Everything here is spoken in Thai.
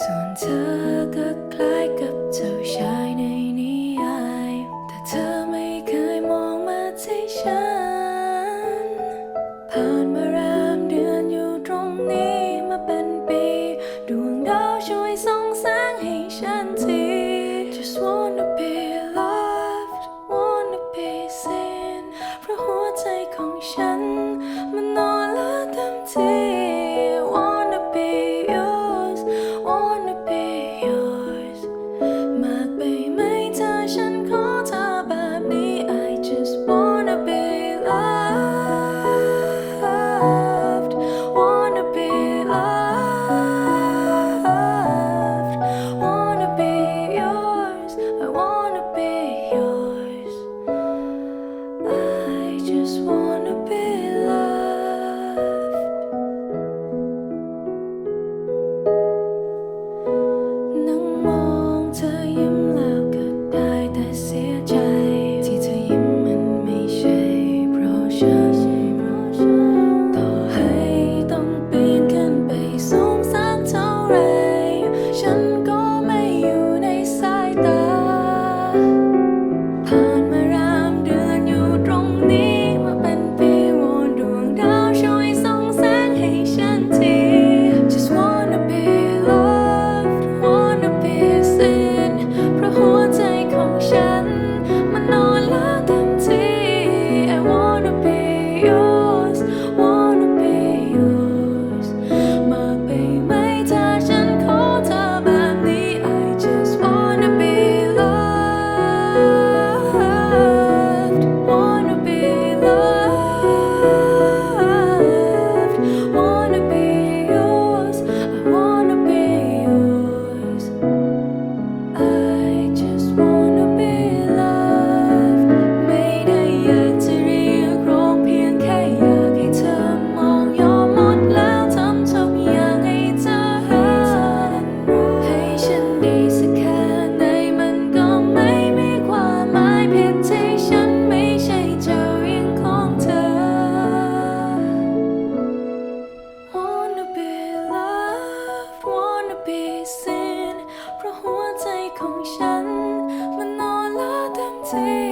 ส่วนเธอก็คล้ายกับเจ้าชาย around. say